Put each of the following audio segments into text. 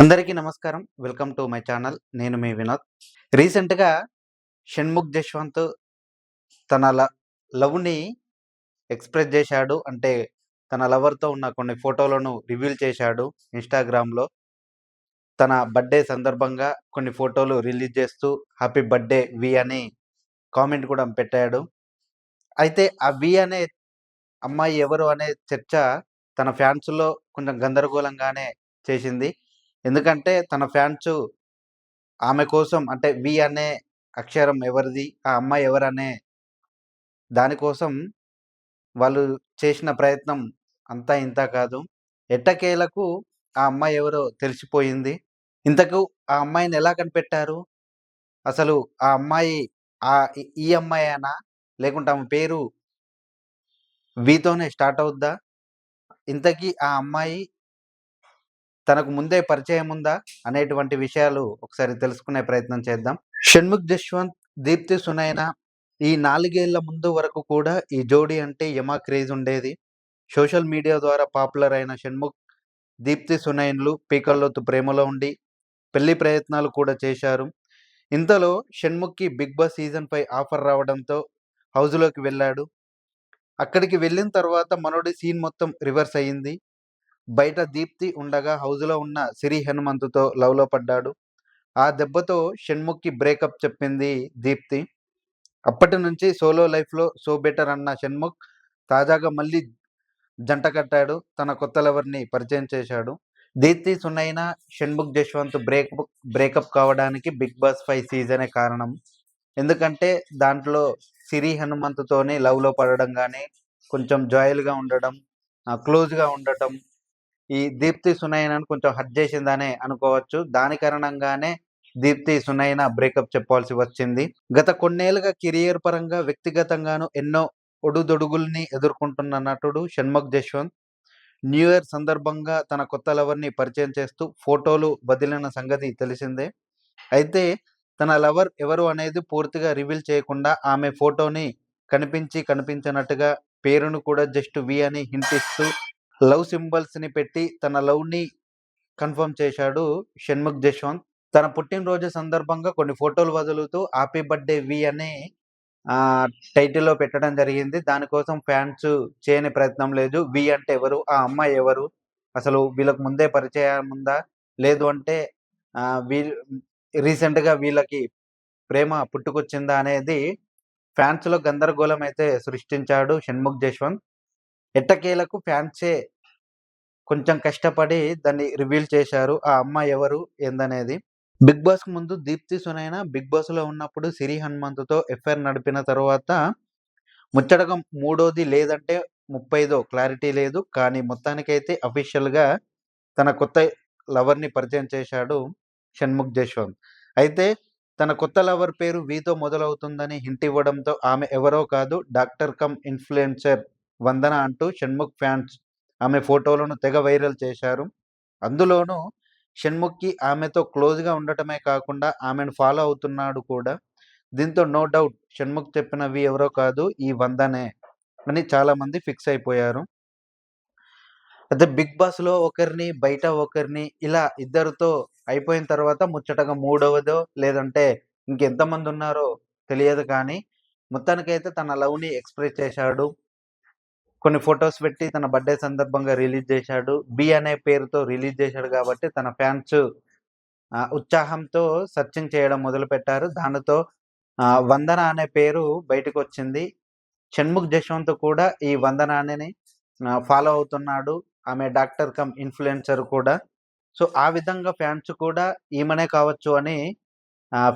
అందరికీ నమస్కారం. Welcome to my channel. నేను మీ వినోద్. రీసెంట్గా షణ్ముఖ్ జశ్వంత్ తన ల- లవ్ని ఎక్స్ప్రెస్ చేశాడు. అంటే తన లవర్తో ఉన్న కొన్ని ఫోటోలను రివీల్ చేశాడు ఇన్స్టాగ్రామ్లో. తన బర్త్డే సందర్భంగా కొన్ని ఫోటోలు రిలీజ్ చేస్తూ హ్యాపీ బర్త్డే వి అని కామెంట్ కూడా పెట్టాడు. అయితే ఆ వి అనే అమ్మాయి ఎవరు అనే చర్చ తన ఫ్యాన్స్లో కొంచెం గందరగోళంగానే చేసింది. ఎందుకంటే తన ఫ్యాన్స్ ఆమె కోసం అంటే వి అనే అక్షరం ఎవరిది ఆ అమ్మాయి ఎవరనే దానికోసం వాళ్ళు చేసిన ప్రయత్నం అంతా ఇంత కాదు. ఎట్టకేలకు ఆ అమ్మాయి ఎవరో తెలిసిపోయింది. ఇంతకు ఆ అమ్మాయిని ఎలా కనిపెట్టారు? అసలు ఆ అమ్మాయి ఆ ఈ- అమ్మాయి అమ్మాయేనా? లేకుంటే ఆమె పేరు వీతోనే స్టార్ట్ అవుద్దా? ఇంతకీ ఆ అమ్మాయి తనకు ముందే పరిచయం ఉందా అనేటువంటి విషయాలు ఒకసారి తెలుసుకునే ప్రయత్నం చేద్దాం. షణ్ముఖ్ జశ్వంత్ దీప్తి సునైన ఈ నాలుగేళ్ళ ముందు వరకు కూడా ఈ జోడీ అంటే యమా క్రేజ్ ఉండేది. సోషల్ మీడియా ద్వారా పాపులర్ అయిన షణ్ముఖ్ దీప్తి సునైన్లు పీకల్లోతు ప్రేమలో ఉండి పెళ్ళి ప్రయత్నాలు కూడా చేశారు. ఇంతలో షణ్ముఖ్కి బిగ్ బాస్ సీజన్ పై ఆఫర్ రావడంతో హౌస్లోకి వెళ్ళాడు. అక్కడికి వెళ్ళిన తర్వాత మనోడి సీన్ మొత్తం రివర్స్ అయ్యింది. బయట దీప్తి ఉండగా హౌజ్లో ఉన్న సిరి హనుమంతుతో లవ్లో పడ్డాడు. ఆ దెబ్బతో షణ్ముఖ్కి బ్రేకప్ చెప్పింది దీప్తి. అప్పటి నుంచి సోలో లైఫ్లో సో బెటర్ అన్న షణ్ముఖ్ తాజాగా మళ్ళీ జంట కట్టాడు. తన కొత్త లవర్ని పరిచయం చేశాడు. దీప్తి సున్నైన షణ్ముఖ్ జశ్వంత్ బ్రేక్ బ్రేకప్ కావడానికి బిగ్ బాస్ ఫైవ్ సీజనే కారణం. ఎందుకంటే దాంట్లో సిరి హనుమంతుతోని లవ్లో పడడం కానీ కొంచెం జాయిల్గా ఉండడం క్లోజ్గా ఉండటం ఈ దీప్తి సునైనను కొంచెం హర్ట్ చేసిందనే అనుకోవచ్చు. దాని కారణంగానే దీప్తి సునైన బ్రేకప్ చెప్పాల్సి వచ్చింది. గత కొన్నేళ్ళుగా కెరియర్ పరంగా వ్యక్తిగతంగాను ఎన్నో ఒడుదొడుగుల్ని ఎదుర్కొంటున్న నటుడు షణ్ముఖ్ జశ్వంత్ న్యూ ఇయర్ సందర్భంగా తన కొత్త లవర్ని పరిచయం చేస్తూ ఫోటోలు వదిలిన సంగతి తెలిసిందే. అయితే తన లవర్ ఎవరు అనేది పూర్తిగా రివీల్ చేయకుండా ఆమె ఫోటోని కనిపించి కనిపించినట్టుగా పేరును కూడా జస్ట్ వి అని హింటిస్తూ లవ్ సింబల్స్ని పెట్టి తన లవ్ని కన్ఫర్మ్ చేశాడు షణ్ముఖ్ జశ్వంత్ తన పుట్టినరోజు సందర్భంగా కొన్ని ఫోటోలు వదులుతూ హ్యాపీ బర్త్డే వి అని ఆ టైటిల్లో పెట్టడం జరిగింది. దానికోసం ఫ్యాన్స్ చేయని ప్రయత్నం లేదు. వి అంటే ఎవరు? ఆ అమ్మాయి ఎవరు? అసలు వీళ్ళకి ముందే పరిచయం ఉందా? లేదు అంటే ఆ, వీళ్ళు రీసెంట్గా వీళ్ళకి ప్రేమ పుట్టుకొచ్చిందా అనేది ఫ్యాన్స్లో గందరగోళం అయితే సృష్టించాడు షణ్ముఖ్ జశ్వంత్ ఎట్టకేలకు ఫ్యాన్సే కొంచెం కష్టపడి దాన్ని రివీల్ చేశారు. ఆ అమ్మ ఎవరు? ఏందనేది? బిగ్ బాస్ ముందు దీప్తి సునైన బిగ్ బాస్లో ఉన్నప్పుడు సిరి హనుమంతుతో ఎఫ్ఐఆర్ నడిపిన తర్వాత ముచ్చటగా మూడోది లేదంటే ముప్పైదో క్లారిటీ లేదు. కానీ మొత్తానికైతే అఫీషియల్గా తన కొత్త లవర్ని పరిచయం చేశాడు షణ్ముఖ్ జశ్వంత్ అయితే తన కొత్త లవర్ పేరు వీతో మొదలవుతుందని హింట్ ఇవ్వడంతో ఆమె ఎవరో కాదు డాక్టర్ కమ్ ఇన్ఫ్లుయెన్సర్ వందన అంటూ షణ్ముఖ్ ఫ్యాన్స్ ఆమె ఫోటోలను తెగ వైరల్ చేశారు. అందులోనూ షణ్ముఖ్కి ఆమెతో క్లోజ్గా ఉండటమే కాకుండా ఆమెను ఫాలో అవుతున్నాడు కూడా. దీంతో నో డౌట్ షణ్ముఖ్ చెప్పినవి ఎవరో కాదు ఈ వందనే అని చాలా మంది ఫిక్స్ అయిపోయారు. అయితే బిగ్ బాస్లో ఒకరిని బయట ఒకరిని ఇలా ఇద్దరితో అయిపోయిన తర్వాత ముచ్చటగా మూడవదో లేదంటే ఇంకెంతమంది ఉన్నారో తెలియదు కానీ మొత్తానికైతే తన లవ్ని ఎక్స్ప్రెస్ చేశాడు. కొన్ని ఫొటోస్ పెట్టి తన బర్త్డే సందర్భంగా రిలీజ్ చేశాడు. బి అనే పేరుతో రిలీజ్ చేశాడు కాబట్టి తన ఫ్యాన్స్ ఉత్సాహంతో సర్చింగ్ చేయడం మొదలు పెట్టారు దానితో ఆ, వందన అనే పేరు బయటకు వచ్చింది షణ్ముఖ్ జశ్వంత్ కూడా ఈ వందన అనేని ఫాలో అవుతున్నాడు. ఆమె డాక్టర్ కమ్ ఇన్ఫ్లుయెన్సర్ కూడా. సో ఆ విధంగా ఫ్యాన్స్ కూడా ఈమెనే కావచ్చు అని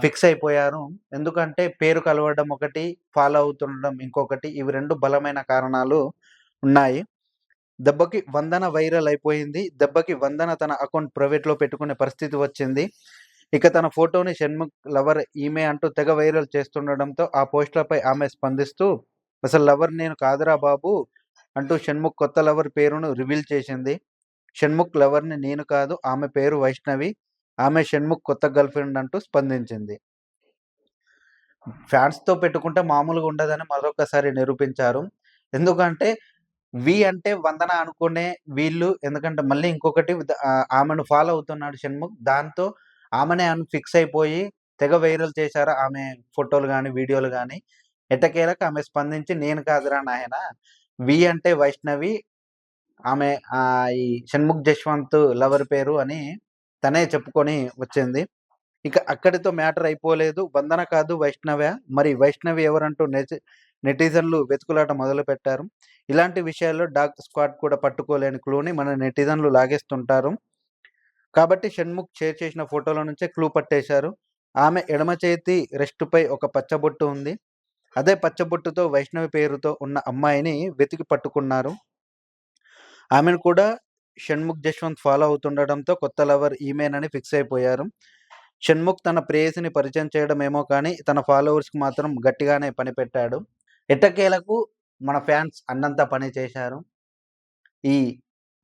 ఫిక్స్ అయిపోయారు ఎందుకంటే పేరు కలవడం ఒకటి ఫాలో అవుతుండడం ఇంకొకటి ఇవి రెండు బలమైన కారణాలు ఉన్నాయి. దెబ్బకి వందన వైరల్ అయిపోయింది. దెబ్బకి వందన తన అకౌంట్ ప్రైవేట్లో పెట్టుకునే పరిస్థితి వచ్చింది. ఇక తన ఫోటోని షణ్ముఖ్ లవర్ ఈమె అంటూ తెగ వైరల్ చేస్తుండడంతో ఆ పోస్టులపై ఆమె స్పందిస్తూ అసలు లవర్ నేను కాదురా బాబు అంటూ షణ్ముఖ్ కొత్త లవర్ పేరును రివీల్ చేసింది. షణ్ముఖ్ లవర్ని నేను కాదు ఆమె పేరు వైష్ణవి. ఆమె షణ్ముఖ్ కొత్త గర్ల్ ఫ్రెండ్ అంటూ స్పందించింది. ఫ్యాన్స్తో పెట్టుకుంటే మామూలుగా ఉండదని మరొకసారి నిరూపించారు. ఎందుకంటే వి అంటే వందన అనుకునే వీళ్ళు. ఎందుకంటే మళ్ళీ ఇంకొకటి ఆమెను ఫాలో అవుతున్నాడు షణ్ముఖ్. దాంతో ఆమెనే అని ఫిక్స్ అయిపోయి తెగ వైరల్ చేశారు ఆమె ఫోటోలు కానీ వీడియోలు కానీ ఎట్టకేలకు ఆమె స్పందించి నేను కాదురా నాయన. వి అంటే వైష్ణవి. ఆమె ఈ షణ్ముఖ్ జశ్వంత్ లవర్ పేరు అని తనే చెప్పుకొని వచ్చింది. ఇక అక్కడితో మ్యాటర్ అయిపోలేదు. వందన కాదు వైష్ణవ. మరి వైష్ణవి ఎవరంటూ నెటి నెటిజన్లు వెతుకులాట మొదలు పెట్టారు ఇలాంటి విషయాల్లో డాగ్ స్క్వాడ్ కూడా పట్టుకోలేని క్లూని మన నెటిజన్లు లాగేస్తుంటారు. కాబట్టి షణ్ముఖ్ షేర్ చేసిన ఫోటోల నుంచే క్లూ పట్టేశారు. ఆమె ఎడమ చేతి రెస్ట్‌పై ఒక పచ్చబొట్టు ఉంది. అదే పచ్చబొట్టుతో వైష్ణవి పేరుతో ఉన్న అమ్మాయిని వెతికి పట్టుకున్నారు. ఆమెను కూడా షణ్ముఖ్ జశ్వంత్ ఫాలో అవుతుండడంతో కొత్త లవర్ ఈమెనని ఫిక్స్ అయిపోయారు. షణ్ముఖ్ తన ప్రేయసిని పరిచయం చేయడమేమో కానీ తన ఫాలోవర్స్‌కి మాత్రం గట్టిగానే పని పెట్టాడు. ఎట్టకేలకు మన ఫ్యాన్స్ అన్నంత పని చేశారు. ఈ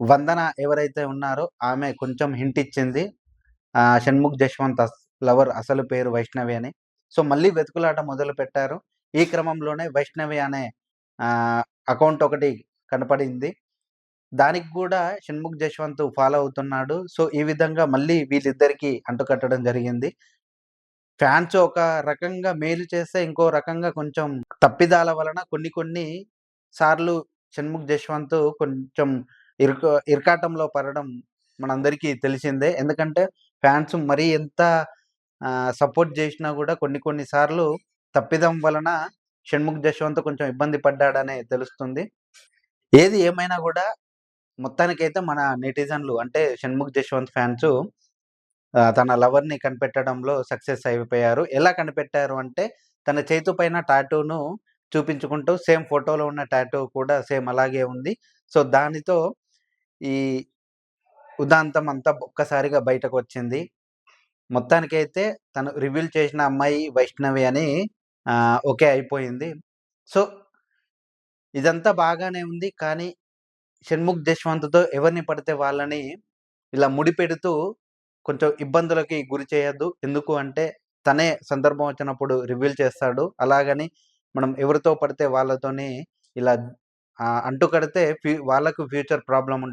వందన ఎవరైతే ఉన్నారో ఆమె కొంచెం హింట్ ఇచ్చింది. షణ్ముఖ్ జశ్వంత్ లవర్ అసలు పేరు వైష్ణవి అని. సో, మళ్ళీ వెతుకులాట మొదలు పెట్టారు ఈ క్రమంలోనే వైష్ణవి అనే అకౌంట్ ఒకటి కనపడింది. దానికి కూడా షణ్ముఖ్ జశ్వంత్ ఫాలో అవుతున్నాడు. సో, ఈ విధంగా మళ్ళీ వీళ్ళిద్దరికీ అంటుకట్టడం జరిగింది. ఫ్యాన్స్ ఒక రకంగా మేలు చేస్తే, ఇంకో రకంగా కొంచెం తప్పిదాల వలన కొన్ని కొన్ని సార్లు షణ్ముఖ్ జశ్వంత్ కొంచెం ఇరుక ఇరకాటంలో పడడం మనందరికీ తెలిసిందే. ఎందుకంటే ఫ్యాన్స్ మరీ ఎంత సపోర్ట్ చేసినా కూడా కొన్ని కొన్ని సార్లు తప్పిదం వలన షణ్ముఖ్ జశ్వంత్ కొంచెం ఇబ్బంది పడ్డాడనే తెలుస్తుంది. ఏది ఏమైనా కూడా మొత్తానికైతే మన నెటిజన్లు అంటే షణ్ముఖ్ జశ్వంత్ ఫ్యాన్స్ తన లవర్‌ని కనిపెట్టడంలో సక్సెస్ అయిపోయారు. ఎలా కనిపెట్టారు అంటే తన చేతి పైన టాటూను చూపించుకుంటూ సేమ్ ఫోటోలో ఉన్న టాటూ కూడా సేమ్ అలాగే ఉంది. సో, దానితో ఈ ఉదాంతం అంతా ఒక్కసారిగా బయటకు వచ్చింది మొత్తానికైతే తను రివీల్ చేసిన అమ్మాయి వైష్ణవి అని ఓకే అయిపోయింది. సో ఇదంతా బాగానే ఉంది. కానీ షణ్ముఖ్ జశ్వంత్‌తో ఎవరిని పడితే వాళ్ళని ఇలా ముడిపెడుతూ కొంచెం ఇబ్బందులకి గురి చేయొద్దు. ఎందుకు అంటే తనే సందర్భం వచ్చినప్పుడు రివీల్ చేస్తాడు. అలాగని మనం ఎవరితో పడితే వాళ్ళతోని ఇలా అంటు అంటుకడితే ఫ్యూ వాళ్ళకు ఫ్యూచర్ ప్రాబ్లం ఉంటుంది